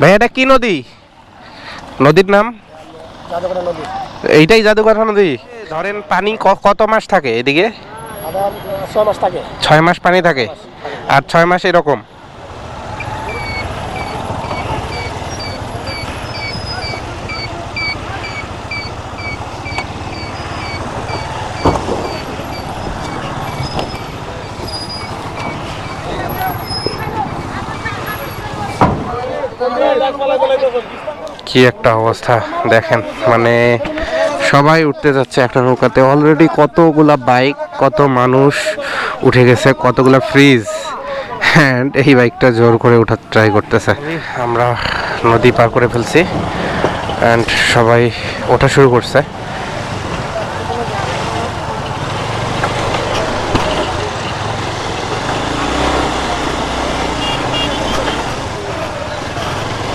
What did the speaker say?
ভাই এটা কি নদী? নদীর নাম? এইটাই জাদুঘর নদী? ধরেন পানি কত মাস থাকে এদিকে? ছয় মাস থাকে। ছয় মাস পানি থাকে। আর ছয় মাস এরকম? কি একটা অবস্থা, দেখেন মানে সবাই উঠতে যাচ্ছে একটা নৌকাতে। অলরেডি কতগুলা বাইক কত মানুষ উঠে গেছে, কতগুলা ফ্রিজ হ্যাঁ এই বাইকটা জোর করে ওঠার ট্রাই করতেছে। আমরা নদী পার করে ফেলছি অ্যান্ড সবাই ওঠা শুরু করছে।